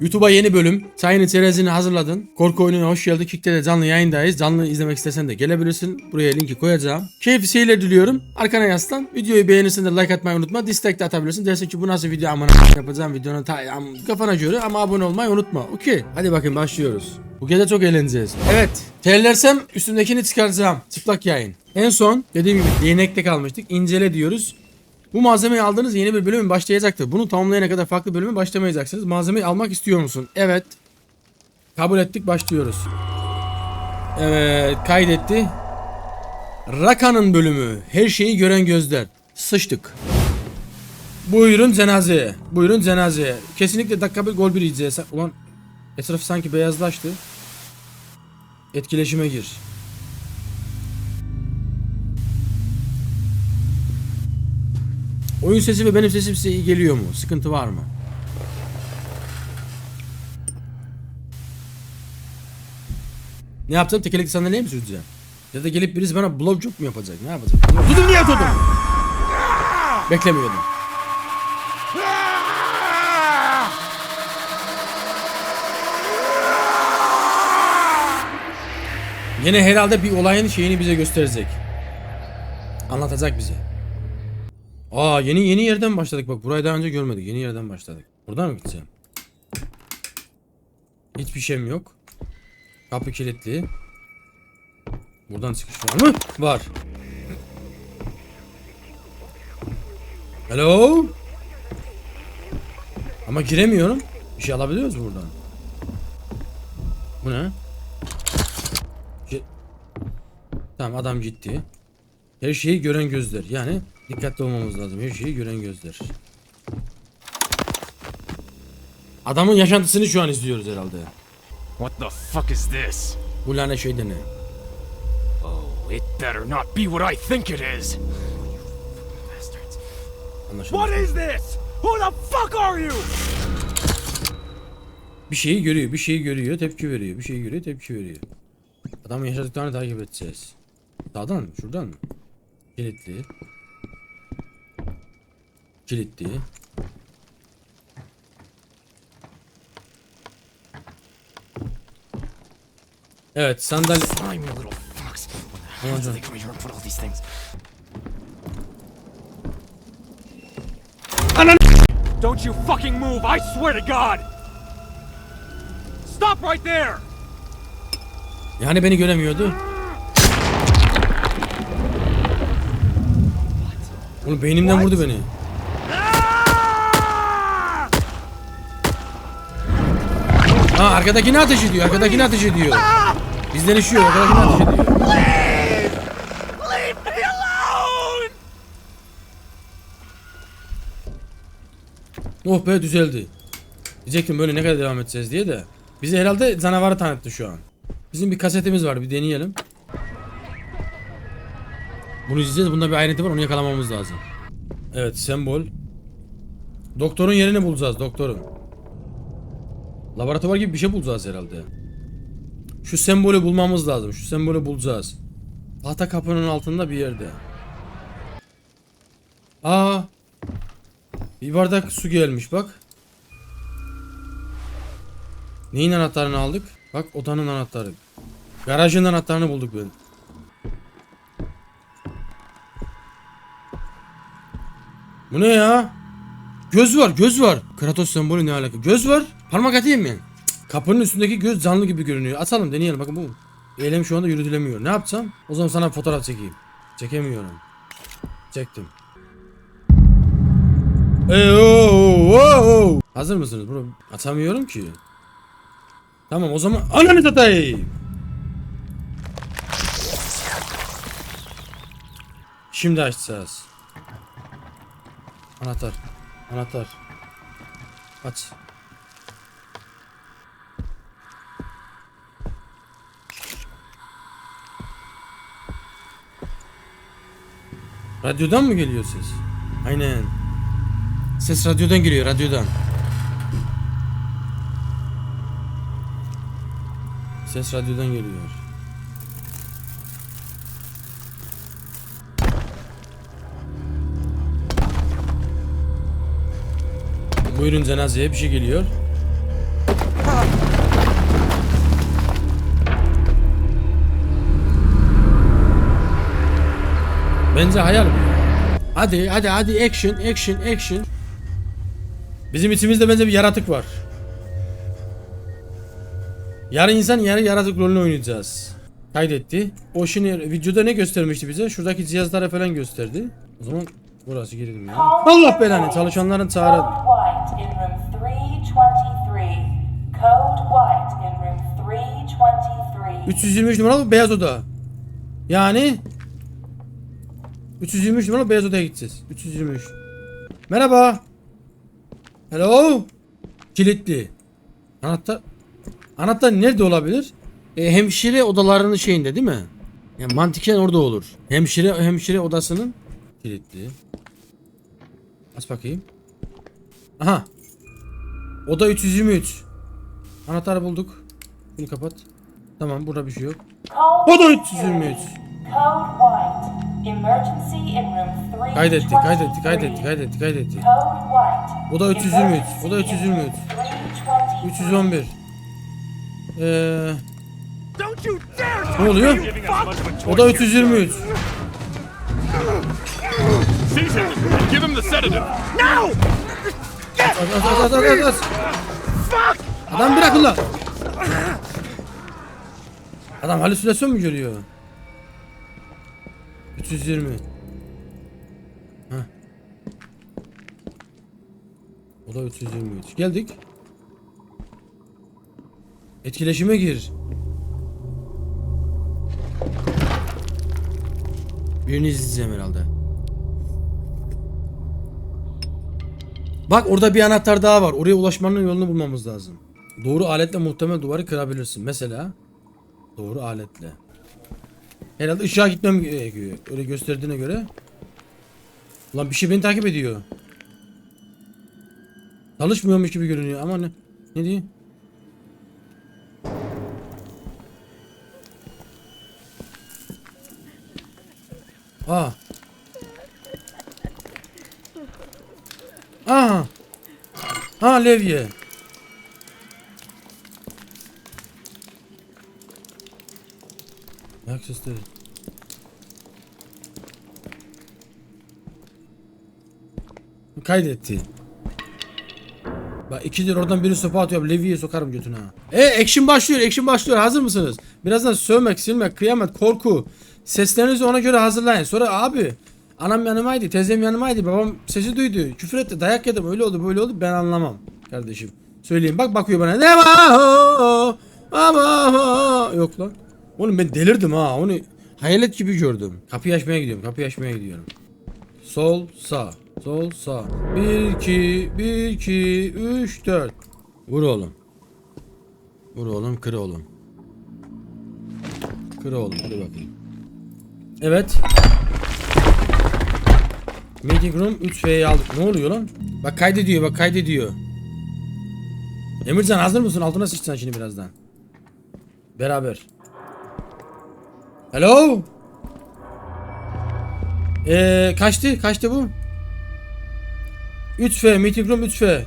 YouTube'a yeni bölüm. Sayın çerezini hazırladın. Korku oyununa hoş geldin. Kick'te de canlı yayındayız. Canlı izlemek istesen de gelebilirsin. Buraya linki koyacağım. Keyifli seyirler diliyorum. Arkana yaslan. Videoyu beğenirsen de like atmayı unutma. Dislike de atabilirsin. Dersin ki bu nasıl video amına yapacağım videonun ta kafana göre ama abone olmayı unutma. Okey. Hadi bakın başlıyoruz. Bu gece çok eğleneceğiz. Evet. Terlersem üstümdekini çıkaracağım. Çıplak yayın. En son dediğim gibi değnekte kalmıştık. İncele diyoruz. Bu malzemeyi aldığınız yeni bir bölüm başlayacaktır. Bunu tamamlayana kadar farklı bölüme başlamayacaksınız. Malzemeyi almak istiyor musun? Evet. Kabul ettik başlıyoruz. Evet kaydetti. Raka'nın bölümü. Her şeyi gören gözler. Sıçtık. Buyurun cenazeye. Buyurun cenazeye. Kesinlikle dakika bir gol bir yiyeceğiz. Ulan etraf sanki beyazlaştı. Etkileşime gir. Oyun sesi ve benim sesim size iyi geliyor mu? Sıkıntı var mı? Ne yapacağım? Tekerlekli sandalyeye mi süreceğim? Ya da gelip birisi bana blowjob mu yapacak? Ne yapacak? Tutun niye tutun? Beklemiyordum. Yine herhalde bir olayın şeyini bize gösterecek. Anlatacak bize. Aa yeni yeni yerden başladık bak burayı daha önce görmedik yeni yerden başladık. Buradan mı gideceğim? Hiçbir şeyim yok. Kapı kilitli. Buradan çıkış var mı? Var. Hello? Ama giremiyorum. Bir şey alabiliyoruz buradan. Bu ne? Şey- Tamam adam gitti. Her şeyi gören gözler. Yani dikkatli olmamız lazım. Her şeyi gören gözler. Adamın yaşantısını şu an izliyoruz herhalde. What the fuck is this? Bu lanet şey de ne? Oh, it better not be what I think it is. Anlaşıldı. What is this? Who the fuck are you? Bir şeyi görüyor, bir şeyi görüyor, tepki veriyor. Bir şeyi görüyor, tepki veriyor. Adamın yaşadıklarını takip edeceğiz. Sağdan mı? Şuradan mı? Kilitli. All these things? Don't you fucking move, I swear to God! Stop right there! Yani beni göremiyordu. Oğlum beynimden vurdu beni. Ha arkadakini ateş ediyor. Arkadakini ateş ediyor. Bizden işiyor. Arkadakini ateş ediyor. Oh be düzeldi. Diyecektim böyle ne kadar devam edeceğiz diye de. Bize herhalde canavarı tanıttı şu an. Bizim bir kasetimiz var bir deneyelim. Bunu izleyeceğiz. Bunda bir ayrıntı var onu yakalamamız lazım. Evet sembol. Doktorun yerini bulacağız doktorun. Laboratuvar gibi bir şey bulacağız herhalde. Şu sembolü bulmamız lazım. Şu sembolü bulacağız. Tahta kapının altında bir yerde. Aa. Bir bardak su gelmiş bak. Neyin anahtarını aldık? Bak odanın anahtarı. Garajın anahtarını bulduk ben. Bu ne ya? Göz var, göz var. Kratos sembolü ne alaka? Göz var. Parmak atayım mı? Kapının üstündeki göz canlı gibi görünüyor. Atalım deneyelim bakın bu. Eylem şu anda yürütülemiyor. Ne yapacağım? O zaman sana fotoğraf çekeyim. Çekemiyorum. Çektim. Ey, oo, oo, oo. Hazır mısınız bro? Atamıyorum ki. Tamam o zaman ananı satayım. Şimdi açacağız. Anahtar. Anahtar. Aç. Radyodan mı geliyor ses? Aynen. Ses radyodan geliyor, radyodan. Ses radyodan geliyor. Buyurun cenazeye bir şey geliyor. Bence hayal bu. Hadi hadi hadi action action action. Bizim içimizde bence bir yaratık var. Yarı insan yarı yaratık rolünü oynayacağız. Kaydetti. O şimdi videoda ne göstermişti bize? Şuradaki cihazlara falan gösterdi. O zaman burası girelim ya. Allah belanı çalışanların çağrı. 323. 323 numaralı beyaz oda. Yani 323 numaralı beyaz odaya gideceğiz. 323. Merhaba. Hello. Kilitli. Anahtar. Anahtar nerede olabilir? E, hemşire odalarının şeyinde değil mi? Yani mantıken orada olur. Hemşire hemşire odasının kilitli. Aç bakayım. Aha. Oda 323. Anahtarı bulduk. Bunu kapat. Tamam burada bir şey yok. O da 323. Kaydetti, kaydetti, kaydetti, kaydetti, kaydetti. Bu da 323. Bu da 323. 311. Ee, ne oluyor? O da 323. Give him the sedative. No! Adam bırak ulan. Adam halüsinasyon mu görüyor? 320. Heh. O da 323. Geldik. Etkileşime gir. Birini izleyeceğim herhalde. Bak orada bir anahtar daha var. Oraya ulaşmanın yolunu bulmamız lazım. Doğru aletle muhtemel duvarı kırabilirsin. Mesela doğru aletle. Herhalde ışığa gitmem gerekiyor. Öyle gösterdiğine göre. Ulan bir şey beni takip ediyor. Çalışmıyormuş gibi görünüyor ama ne? Ne diyor? Aa. Aa. Ha levye. Ayak sesleri. Kaydetti. Bak ikidir oradan biri sopa atıyor. Levi'ye sokarım götüne ha. E action başlıyor. Action başlıyor. Hazır mısınız? Birazdan sövmek, silmek, kıyamet, korku. Seslerinizi ona göre hazırlayın. Sonra abi anam yanımaydı, teyzem yanımaydı, babam sesi duydu, küfür etti, dayak yedim, öyle oldu, böyle oldu. Ben anlamam kardeşim. Söyleyeyim. Bak bakıyor bana. Ne var? yok lan. Oğlum ben delirdim ha. Onu hayalet gibi gördüm. Kapıyı açmaya gidiyorum. Kapıyı açmaya gidiyorum. Sol, sağ. Sol, sağ. 1 2 1 2 3 4. Vur oğlum. Vur oğlum, kır oğlum. Kır oğlum, hadi bakayım. Evet. Meeting room 3F'yi aldık. Ne oluyor lan? Bak kaydediyor, bak kaydediyor. Emircan hazır mısın? Altına sıçacaksın şimdi birazdan. Beraber. Hello? Eee kaçtı? Kaçtı bu? 3F, meeting room 3F.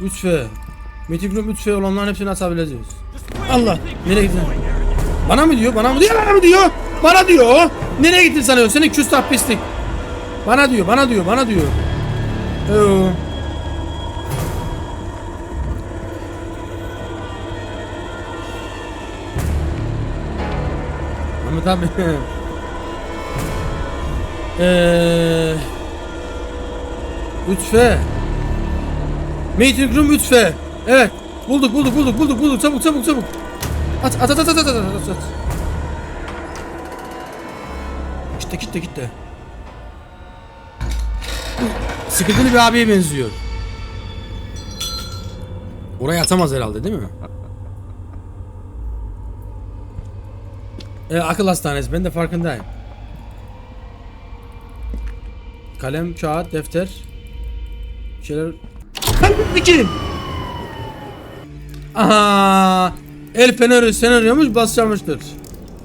3F. Meeting room 3F olanların hepsini açabileceğiz. Allah! Nereye gittin? Bana mı diyor? Bana mı diyor? Bana mı diyor? Bana diyor. Nereye gittin sanıyorsun? Senin küstah pislik. Bana diyor, bana diyor, bana diyor. Oo. Abi. Eee Lütfe. Meeting room lütfe. Evet. Bulduk bulduk bulduk bulduk bulduk. Çabuk çabuk çabuk. At at at at at at at at at. Gitti gitti gitti. Sıkıntılı bir abiye benziyor. Oraya atamaz herhalde değil mi? E, akıl hastanesi ben de farkındayım. Kalem, kağıt, defter. Bir şeyler... Kalbim Aha! El feneri senaryomuş basacakmıştır.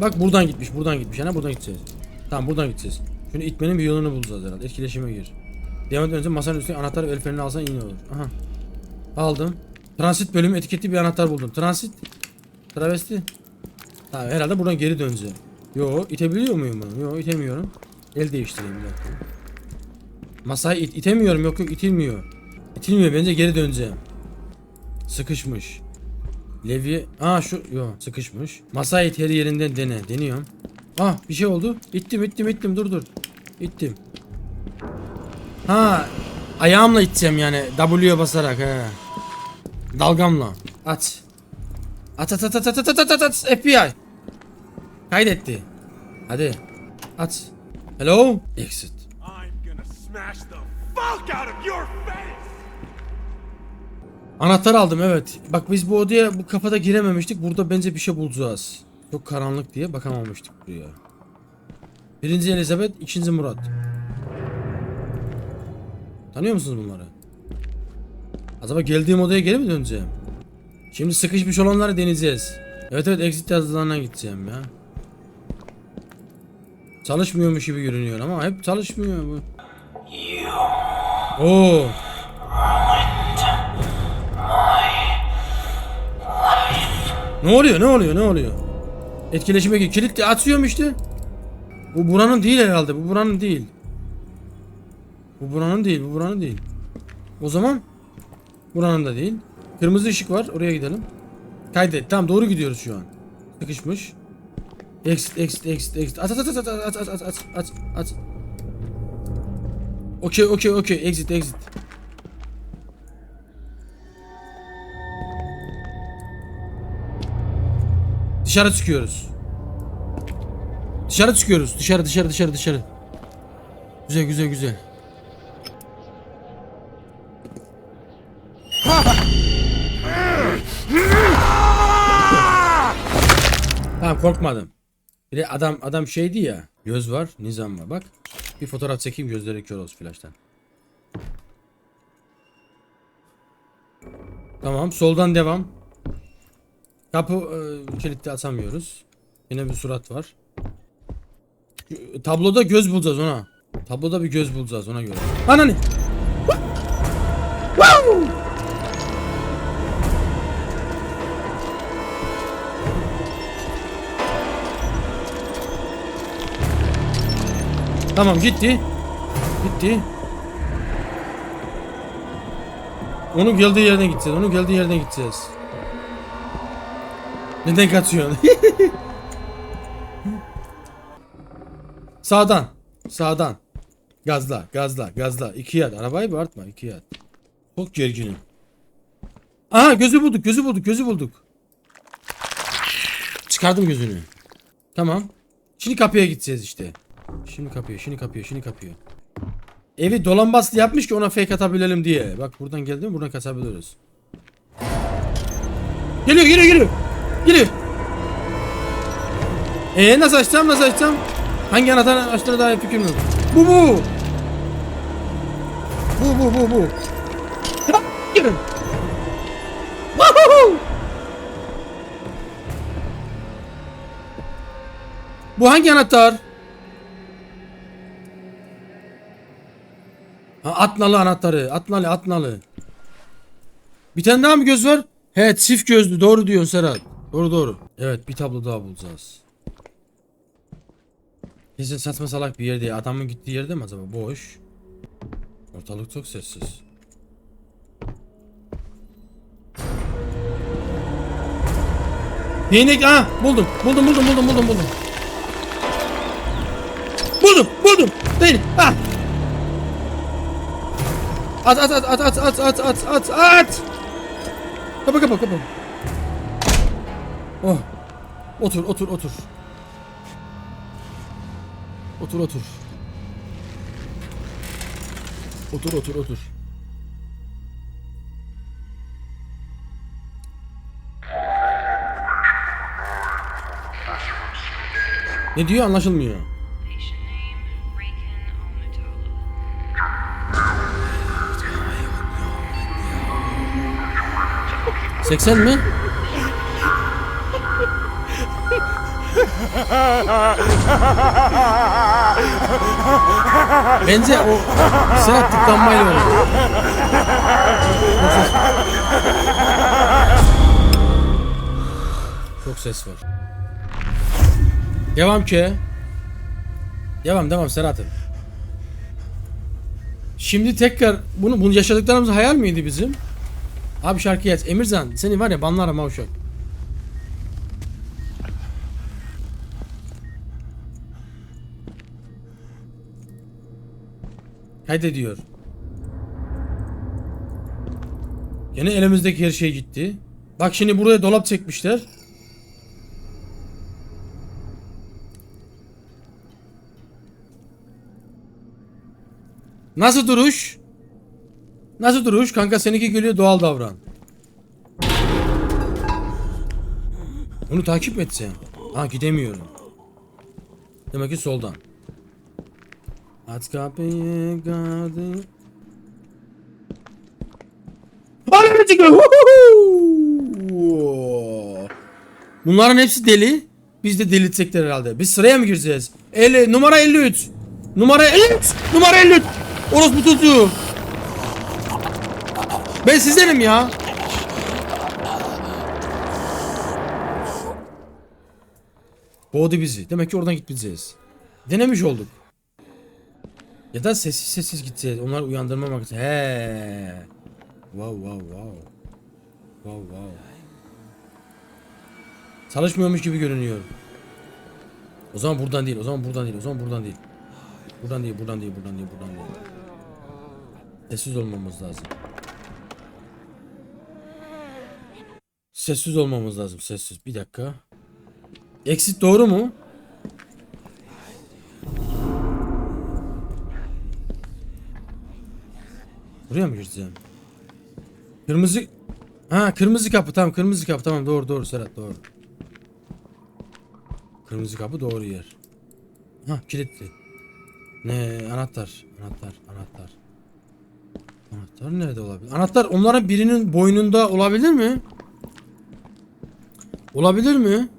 Bak buradan gitmiş, buradan gitmiş. Yani buradan gideceğiz. Tamam buradan gideceğiz. Şimdi itmenin bir yolunu bulacağız herhalde. Etkileşime gir. Devam etmeden önce masanın üstüne anahtar ve el fenerini alsan iyi olur. Aha. Aldım. Transit bölümü etiketli bir anahtar buldum. Transit. Travesti. Tamam herhalde buradan geri döneceğim. Yo itebiliyor muyum bunu? Yo itemiyorum. El değiştireyim bir dakika. Masayı it- itemiyorum yok yok itilmiyor. İtilmiyor bence geri döneceğim. Sıkışmış. Levye... Aa şu... Yo sıkışmış. Masayı it her yerinden dene. Deniyorum. Ah bir şey oldu. İttim ittim ittim dur dur. İttim. Ha ayağımla iteceğim yani. W'ye basarak he. Dalgamla. At. At at at at at at at at at FBI. Kaydetti. Hadi. At. Hello. Exit. Anahtar aldım evet. Bak biz bu odaya bu kafada girememiştik. Burada bence bir şey bulacağız. Çok karanlık diye bakamamıştık buraya. Birinci Elizabeth, ikinci Murat. Tanıyor musunuz bunları? Acaba geldiğim odaya geri mi döneceğim? Şimdi sıkışmış olanları deneyeceğiz. Evet evet exit yazılarına gideceğim ya. Çalışmıyormuş gibi görünüyor ama hep çalışmıyor bu. Oo. Ne oluyor? Ne oluyor? Ne oluyor? Etkileşime gir. Kilit de atıyorum işte. Bu buranın değil herhalde. Bu buranın değil. Bu buranın değil. Bu buranın değil. O zaman buranın da değil. Kırmızı ışık var. Oraya gidelim. Kaydet. Tamam doğru gidiyoruz şu an. Sıkışmış. Exit, exit, exit, exit. At, at, at, at, at, at, at, at, at, at. Okey, okey, okey. Exit, exit. Dışarı çıkıyoruz. Dışarı çıkıyoruz. Dışarı dışarı dışarı dışarı. Güzel güzel güzel. Tamam korkmadım. Bir de adam adam şeydi ya. Göz var, nizam var. Bak. Bir fotoğraf çekeyim gözleri kör olsun flaştan. Tamam soldan devam. Kapı e, kilitli açamıyoruz. Yine bir surat var. Tabloda göz bulacağız ona. Tabloda bir göz bulacağız ona göre. Ananı. Tamam gitti. Gitti. Onun geldiği yerden gideceğiz. Onun geldiği yerden gideceğiz. Neden kaçıyorsun? Sağdan. Sağdan. Gazla, gazla, gazla. İki at. Arabayı bağırtma. iki at. Çok gerginim. Aha gözü bulduk, gözü bulduk, gözü bulduk. Çıkardım gözünü. Tamam. Şimdi kapıya gideceğiz işte. Şimdi kapıya, şimdi kapıya, şimdi kapıya. Evi dolambaslı yapmış ki ona fake atabilelim diye. Bak buradan geldi mi buradan kaçabiliriz. Geliyor, geliyor, geliyor. Geliyor. Ee nasıl açacağım, nasıl açacağım? Hangi anahtar açtığına dair fikrim yok. Bu bu. Bu bu bu bu. Girin. Bu hangi anahtar? Ha, atnalı anahtarı. Atnalı atnalı. Bir tane daha mı göz var? He çift gözlü doğru diyorsun Serhat. Doğru doğru. Evet bir tablo daha bulacağız. Kesin saçma salak bir yer değil. Adamın gittiği yerde mi acaba? Boş. Ortalık çok sessiz. Değnek ha buldum. Buldum buldum buldum buldum buldum. Buldum buldum. Değnek ha. At at at at at at at at at at. Kapa kapa kapa. Oh. Otur otur otur. Otur otur. Otur otur otur. Ne diyor anlaşılmıyor. 80 mi? Bence o Serhat tıklanmayla oldu. Çok ses var. Devam ki. Devam devam Serhat'ım. Şimdi tekrar bunu bunu yaşadıklarımız hayal miydi bizim? Abi şarkıyı aç. Emircan seni var ya banlarım ha uşak. Kaydediyor. Yine elimizdeki her şey gitti. Bak şimdi buraya dolap çekmişler. Nasıl duruş? Nasıl duruş? Kanka seninki geliyor doğal davran. Onu takip etsem? Ha gidemiyorum. Demek ki soldan. Aç kapıyı gardı. Ananı çıkıyor. Bunların hepsi deli. Biz de delirtecekler herhalde. Biz sıraya mı gireceğiz? 50, numara 53. Numara 53. Numara 53. Orospu çocuğu. Ben sizdenim ya. Boğdu bizi. Demek ki oradan gitmeyeceğiz. Denemiş olduk. Ya da sessiz sessiz gideceğiz. Onları uyandırmamak için. He. Wow wow wow. Wow wow. Çalışmıyormuş gibi görünüyor. O zaman buradan değil. O zaman buradan değil. O zaman buradan değil. Buradan değil, buradan değil, buradan değil, buradan değil. Sessiz olmamız lazım. Sessiz olmamız lazım, sessiz. Bir dakika. Exit doğru mu? Buraya mı gireceğim? Kırmızı... Ha kırmızı kapı tamam kırmızı kapı tamam doğru doğru Serhat doğru. Kırmızı kapı doğru yer. Ha kilitli. Ne anahtar anahtar anahtar. Anahtar nerede olabilir? Anahtar onların birinin boynunda olabilir mi? Olabilir mi?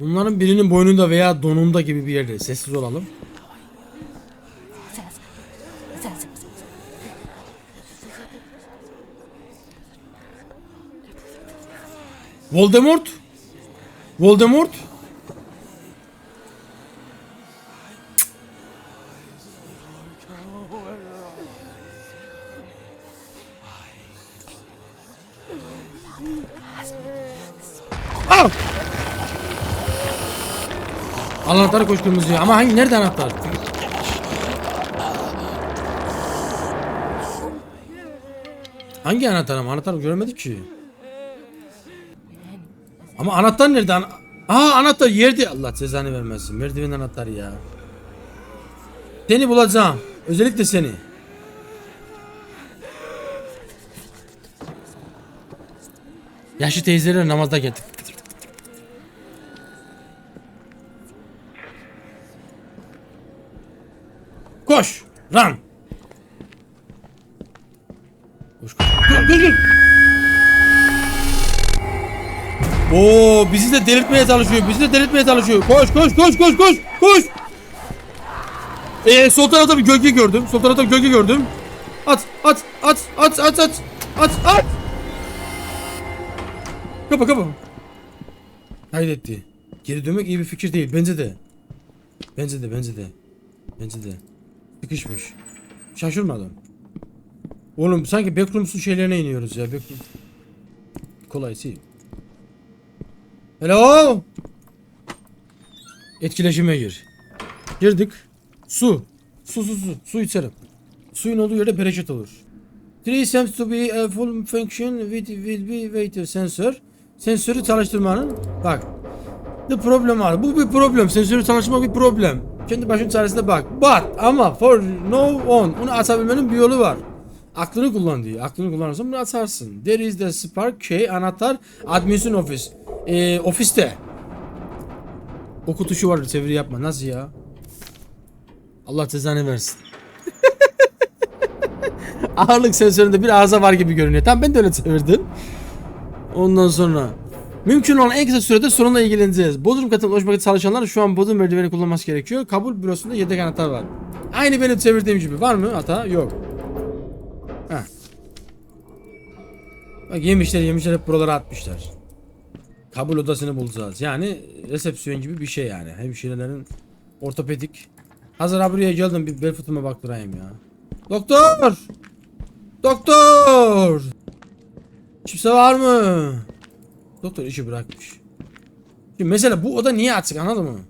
Bunların birinin boynunda veya donunda gibi bir yerde. Sessiz olalım. Voldemort? Voldemort? Al anahtarı koş kırmızıya. Ama hangi nerede anahtar? Hangi anahtar ama anahtar göremedik ki. Ama anahtar nerede? Ana Aa anahtar yerde. Allah cezanı vermesin. Merdiven anahtarı ya. Seni bulacağım. Özellikle seni. Yaşlı teyzeler namazda geldi. Run. Koş koş. Dur dur dur. Oo bizi de delirtmeye çalışıyor. Bizi de delirtmeye çalışıyor. Koş koş koş koş koş koş. Ee, sol tarafta bir gölge gördüm. Sol tarafta bir gölge gördüm. At at at at at at at at. Kapa kapa. Kaydetti. Geri dönmek iyi bir fikir değil. Bence de. Bence de bence de. Bence de. Sıkışmış. Şaşırmadım. Oğlum sanki backrooms'un şeylerine iniyoruz ya. Backroom. Kolay değil. Hello. Etkileşime gir. Girdik. Su. Su su su. Su içerim. Suyun olduğu yerde bereket olur. Three seems to be a full function with will be weight sensor. Sensörü çalıştırmanın bak. The problem var. Bu bir problem. Sensörü çalışmak bir problem. Kendi başın çaresine bak. But ama for no on. Onu açabilmenin bir yolu var. Aklını kullan diyor. Aklını kullanırsan bunu açarsın. There is the spark key anahtar admission office. Ee, ofiste. Oku tuşu var çeviri yapma. Nasıl ya? Allah cezanı versin. Ağırlık sensöründe bir arıza var gibi görünüyor. Tamam ben de öyle çevirdim. Ondan sonra mümkün olan en kısa sürede sorunla ilgileneceğiz. Bodrum katına ulaşmak için çalışanlar şu an Bodrum merdiveni kullanması gerekiyor. Kabul bürosunda yedek anahtar var. Aynı benim çevirdiğim gibi. Var mı hata? Yok. Heh. Bak yemişler yemişler hep buralara atmışlar. kabul odasını bulacağız. Yani resepsiyon gibi bir şey yani. Hemşirelerin ortopedik. Hazır ha buraya geldim bir bel fıtıma baktırayım ya. Doktor! Doktor! Kimse var mı? Doktor işi bırakmış. Şimdi mesela bu oda niye açık anladın mı?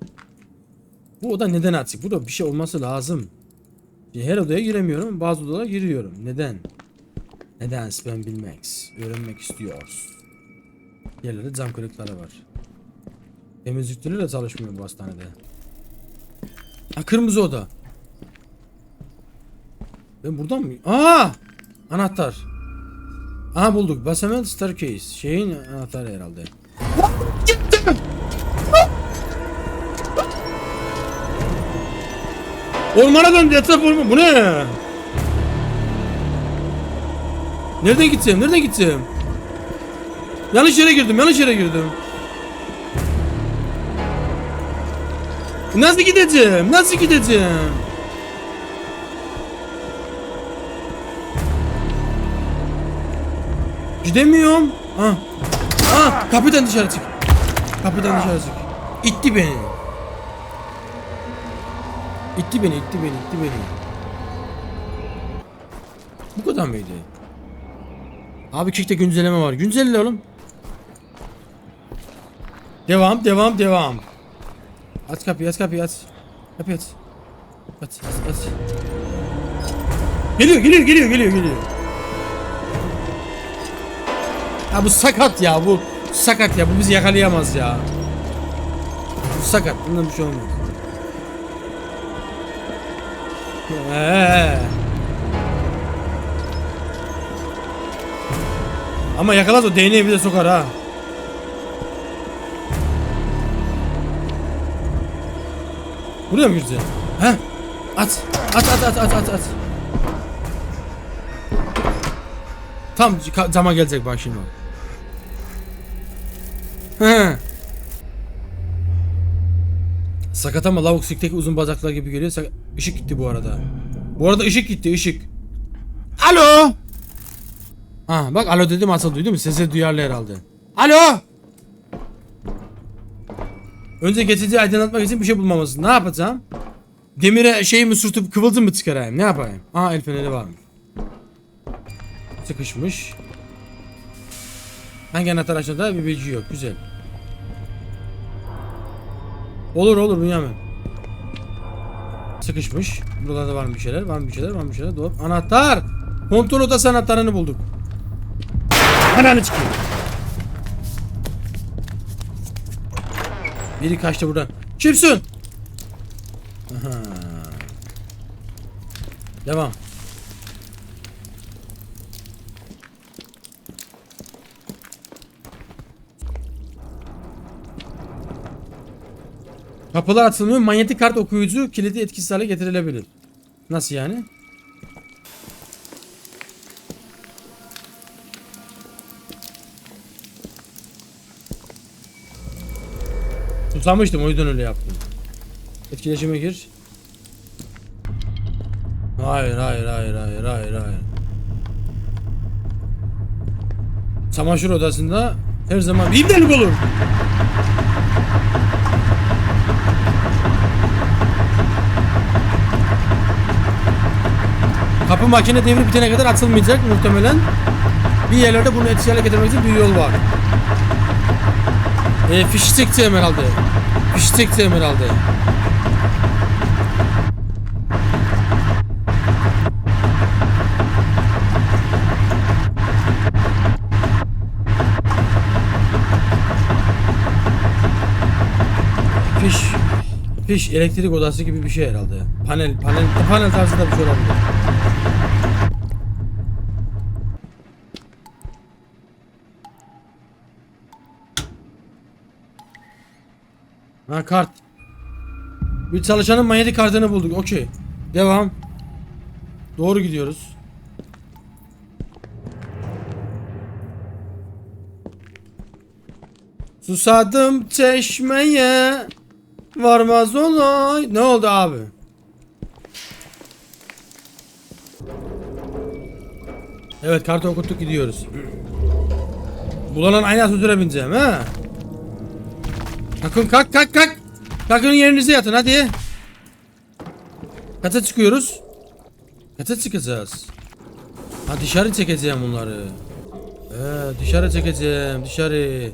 Bu oda neden açık? Burada bir şey olması lazım. Şimdi her odaya giremiyorum. Bazı odalara giriyorum. Neden? Neden ben bilmek, öğrenmek istiyoruz. Yerlerde cam kırıkları var. Temizlikçiler de çalışmıyor bu hastanede. Ha kırmızı oda. Ben buradan mı? Aa! Anahtar. Aha bulduk. Basement staircase. Şeyin anahtarı herhalde. Ormana döndü etraf orman. Bu ne? Nereden gideceğim? Nereden gideceğim? Yanlış yere girdim. Yanlış yere girdim. Nasıl gideceğim? Nasıl gideceğim? Gidemiyorum. Ha. Ha, kapıdan dışarı çık. Kapıdan dışarı çık. İtti beni. İtti beni, itti beni, itti beni. Bu kadar mıydı? Abi kickte güncelleme var. Güncelle oğlum. Devam, devam, devam. Aç kapıyı, aç kapıyı, aç. Kapıyı aç. Aç, aç, aç. Geliyor, geliyor, geliyor, geliyor, geliyor. Ya bu sakat ya, bu sakat ya, bu bizi yakalayamaz ya. Bu sakat, bundan bir şey olmaz. Ee. Ama yakalarsa o değneği bize sokar ha. Buraya mı gireceğim? He? At. At at at at at at. Tam cama gelecek bak şimdi. He. Sakat ama lavuk sikteki uzun bacaklar gibi geliyor. Sak- Işık gitti bu arada. Bu arada ışık gitti ışık. Alo. Ha bak alo dedim asıl duydun mu? Sesi duyarlı herhalde. Alo. Önce geçici aydınlatmak için bir şey bulmamız. Ne yapacağım? Demire şey mi sürtüp kıvılcım mı çıkarayım? Ne yapayım? Aa el feneri varmış. Sıkışmış. Hangi anahtar aşağıda bir bilgi yok. Güzel. Olur olur Bünyamin. Sıkışmış. Buralarda var mı bir şeyler? Var mı bir şeyler? Var mı bir şeyler? Dolap. Anahtar! Kontrol odası anahtarını bulduk. Ananı çıkıyor. Biri kaçtı buradan. Kimsin? Aha. Devam. Kapılar açılmıyor. Manyetik kart okuyucu kilidi etkisiz hale getirilebilir. Nasıl yani? Susamıştım o yüzden öyle yaptım. Etkileşime gir. Hayır hayır hayır hayır hayır hayır. Çamaşır odasında her zaman bir ibnelik olur. Kapı makine devri bitene kadar açılmayacak muhtemelen. Bir yerlerde bunu etkili hale getirmek için bir yol var. E, fişi çekeceğim herhalde. Fişi çekeceğim herhalde. Fiş Fiş elektrik odası gibi bir şey herhalde. Panel panel panel tarzında bir şey olabilir. Ha kart. Bir çalışanın manyetik kartını bulduk. Okey. Devam. Doğru gidiyoruz. Susadım çeşmeye varmaz olay. Ne oldu abi? Evet kartı okuttuk gidiyoruz. Bulanan aynı asansöre bineceğim ha. Kalkın kalk kalk kalk. Kalkın yerinize yatın hadi. Kata çıkıyoruz. Kata çıkacağız. Ha dışarı çekeceğim bunları. Ee, dışarı çekeceğim dışarı.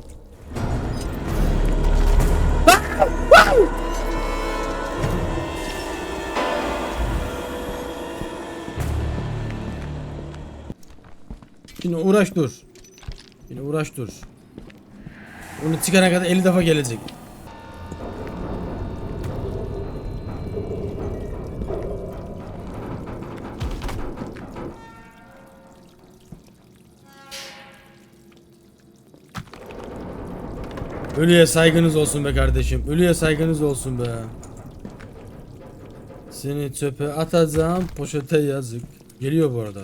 Şimdi uğraş dur. Şimdi uğraş dur. Onu çıkana kadar 50 defa gelecek. Ölüye saygınız olsun be kardeşim. Ölüye saygınız olsun be. Seni çöpe atacağım poşete yazık. Geliyor bu arada.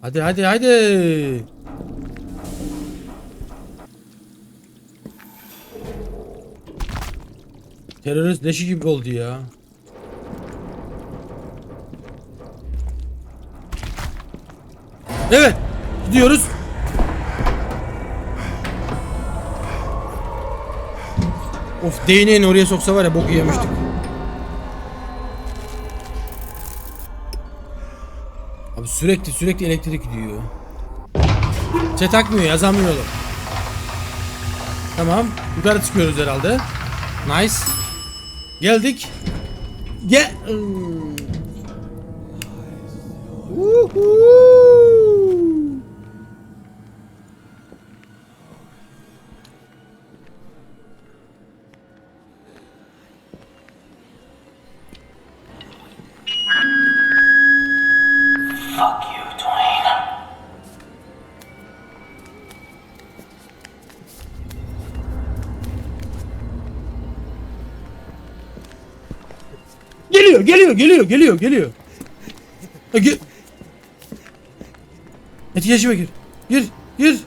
Hadi hadi hadi. Terörist leşi gibi oldu ya. Evet. Gidiyoruz. Of değneğini oraya soksa var ya boku yemiştik. Abi sürekli sürekli elektrik gidiyor. Şey takmıyor yazamıyorum. Tamam. Yukarı çıkıyoruz herhalde. Nice. Geldik. Gel. Woohoo. Geliyor, geliyor, geliyor. Ha, gel. Etkileşime gir. Gir, gir,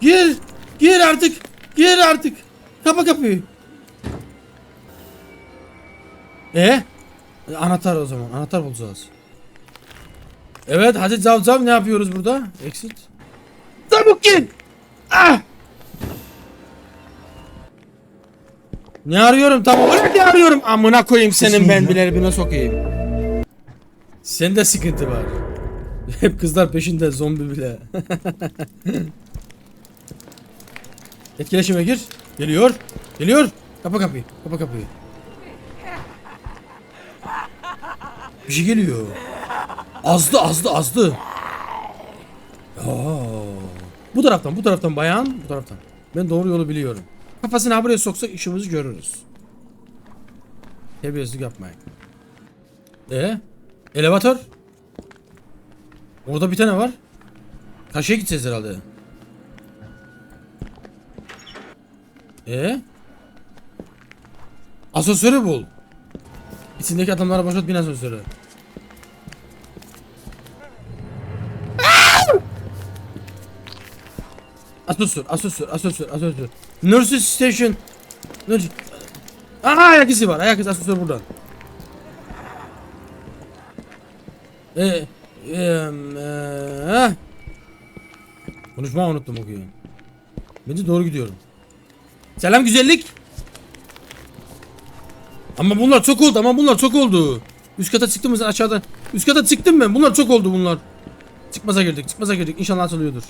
gir, gir artık, gir artık. Kapa kapıyı. E? Anahtar o zaman, anahtar bulacağız. Evet, hadi zav zav ne yapıyoruz burada? Exit. Çabuk gir. Ah! Ne arıyorum tamam öyle ne arıyorum amına koyayım senin ben bilerbine sokayım. Sende sıkıntı var. Hep kızlar peşinde zombi bile. Etkileşime gir. Geliyor. Geliyor. Kapa kapıyı. Kapa kapıyı. Bir şey geliyor. Azdı azdı azdı. Aa. Bu taraftan bu taraftan bayan bu taraftan. Ben doğru yolu biliyorum. Kafasını ha buraya soksak işimizi görürüz. Terbiyesizlik yapmayın. E? Elevatör? Orada bir tane var. Karşıya gideceğiz herhalde. E? Asansörü bul. İçindeki adamlara boşalt bin asansörü. Asansör, asansör, asansör, asansör. Nurse station. Nurse. Aha ayak izi var. Ayak izi asansör buradan. Ee, e, e, Konuşmayı unuttum okuyorum. Bence doğru gidiyorum. Selam güzellik. Ama bunlar çok oldu ama bunlar çok oldu. Üst kata çıktım mı aşağıda? Üst kata çıktım ben. Bunlar çok oldu bunlar. Çıkmaza girdik. Çıkmaza girdik. İnşallah açılıyordur.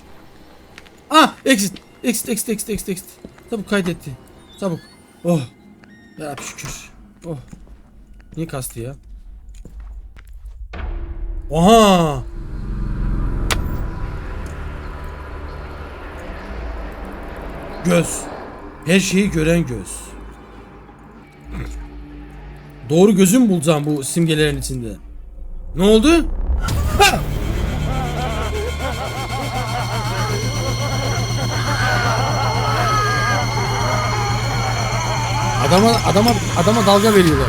Exit. Exit exit exit exit exit. Çabuk kaydetti. Çabuk. Oh. Ya şükür. Oh. Niye kastı ya? Oha. Göz. Her şeyi gören göz. Doğru gözüm bulacağım bu simgelerin içinde. Ne oldu? Ha! Adama adama adama dalga veriyorlar.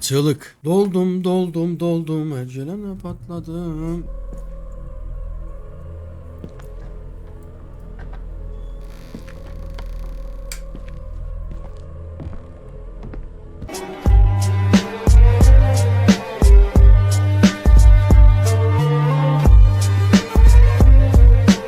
Çığlık. Doldum doldum doldum her jelene patladım.